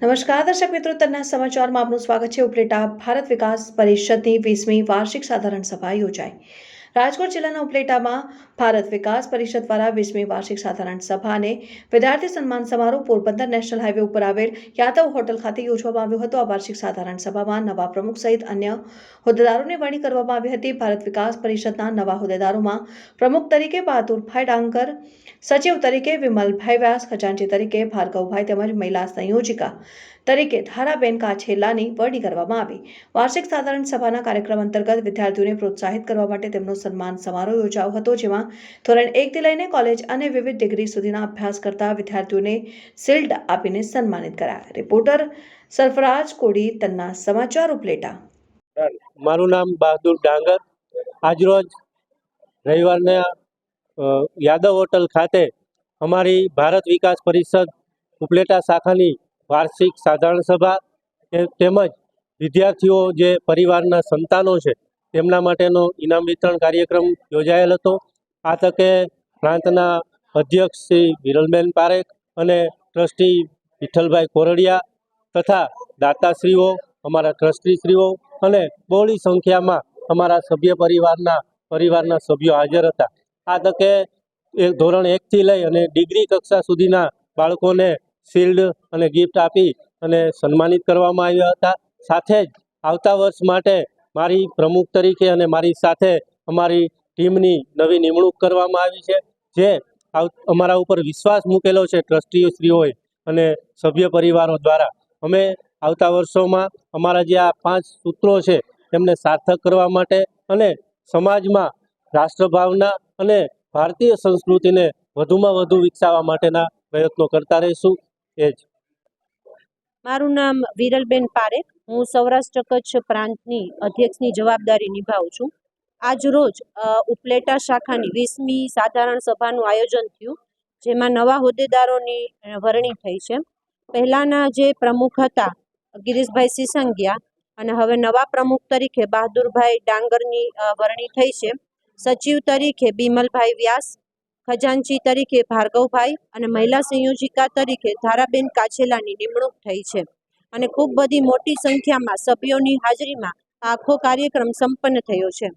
નમસ્કાર, દર્શક મિત્રો તરના સમાચારમાં આપનું સ્વાગત છે. ઉપલેટા ભારત વિકાસ પરિષદની વીસમી વાર્ષિક સાધારણ સભા યોજાઈ. રાજકોટ જિલ્લાના ઉપલેટામાં ભારત વિકાસ પરિષદ દ્વારા વીસમી વાર્ષિક સાધારણ સભા અને વિદ્યાર્થી સન્માન સમારોહ પોરબંદર નેશનલ હાઈવે ઉપર આવેલ યાદવ હોટલ ખાતે યોજવામાં આવ્યો હતો. આ વાર્ષિક સાધારણ સભામાં નવા પ્રમુખ સહિત અન્ય હોદ્દેદારોની વરણી કરવામાં આવી હતી. ભારત વિકાસ પરિષદના નવા હોદ્દેદારોમાં પ્રમુખ તરીકે બહાદુરભાઈ ડાંગર, સચિવ તરીકે વિમલભાઈ વ્યાસ ખજાનજી તરીકે ભાર્ગવભાઈ તેમજ મહિલા સંયોજિકા તરીકે ધારાબેન કાછેલાની વરણી કરવામાં આવી. વાર્ષિક સાધારણ સભાના કાર્યક્રમ અંતર્ગત વિદ્યાર્થીઓને પ્રોત્સાહિત કરવા માટે તેમનો સન્માન સમારોહ યોજાયો હતો, જેમાં ધોરણ એકથી લઈને કોલેજ અને વિવિધ ડિગ્રી સુધીના અભ્યાસ કરતા વિદ્યાર્થીઓને શિલ્ડ આપીને સન્માનિત કરાયા. રિપોર્ટર સરફરાજ કોડી, તન્ના સમાચાર, ઉપલેટા. મારું નામ બહાદુર ડાંગર. આજરોજ રવિવારના યાદવ હોટલ ખાતે અમારી ભારત વિકાસ પરિષદ ઉપલેટા શાખાની વાર્ષિક સાધારણ સભા તેમજ વિદ્યાર્થીઓ જે પરિવારના સંતાનો છે, તેમના માટેનો ઇનામ વિતરણ કાર્યક્રમ યોજાયેલ હતો. આ તકે પ્રાંતના અધ્યક્ષ શ્રી વિરલબેન પારેખ અને ટ્રસ્ટી વિઠ્ઠલભાઈ કોરડિયા તથા દાતાશ્રીઓ, અમારા ટ્રસ્ટીશ્રીઓ અને બહોળી સંખ્યામાં અમારા સભ્ય પરિવારના પરિવારના સભ્યો હાજર હતા. આ તકે ધોરણ એકથી લઈ અને ડિગ્રી કક્ષા સુધીના બાળકોને શિલ્ડ અને ગિફ્ટ આપી અને સન્માનિત કરવામાં આવ્યા હતા. સાથે જ આવતા વર્ષ માટે મારી પ્રમુખ તરીકે અને મારી સાથે અમારી ટીમની નવી નિમણૂક કરવામાં આવી છે. જે અમારા ઉપર વિશ્વાસ મૂકેલો છે ટ્રસ્ટીઓશ્રીઓએ અને સભ્ય પરિવારો દ્વારા. અમે આવતા વર્ષોમાં અમારા જે આ પાંચ સૂત્રો છે તેમને સાર્થક કરવા માટે અને સમાજમાં રાષ્ટ્રભાવના અને ભારતીય સંસ્કૃતિને વધુમાં વધુ વિકસાવવા માટેના પ્રયત્નો કરતા રહીશું. એ મારું નામ વિરલબેન પારેખ. હું સૌરાષ્ટ્ર કચ્છ પ્રાંતની અધ્યક્ષની જવાબદારી નિભાવું છું. આજ રોજ ઉપલેટા શાખાની વીસમી સાધારણ સભાનું આયોજન થયું, જેમાં નવા હોદ્દેદારોની વરણી થઈ છે. પહેલાંના જે પ્રમુખ હતા, ગિરીશભાઈ સિસંગિયા, અને હવે નવા પ્રમુખ તરીકે બહાદુરભાઈ ડાંગરની વરણી થઈ છે. સચિવ તરીકે બિમલભાઈ વ્યાસ ખજાનચી તરીકે ભાર્ગવભાઈ અને મહિલા સંયોજિકા તરીકે ધારાબેન કાછેલાની નિમણૂક થઈ છે. અને ખૂબ બધી મોટી સંખ્યામાં સભ્યોની હાજરીમાં આખો કાર્યક્રમ સંપન્ન થયો છે.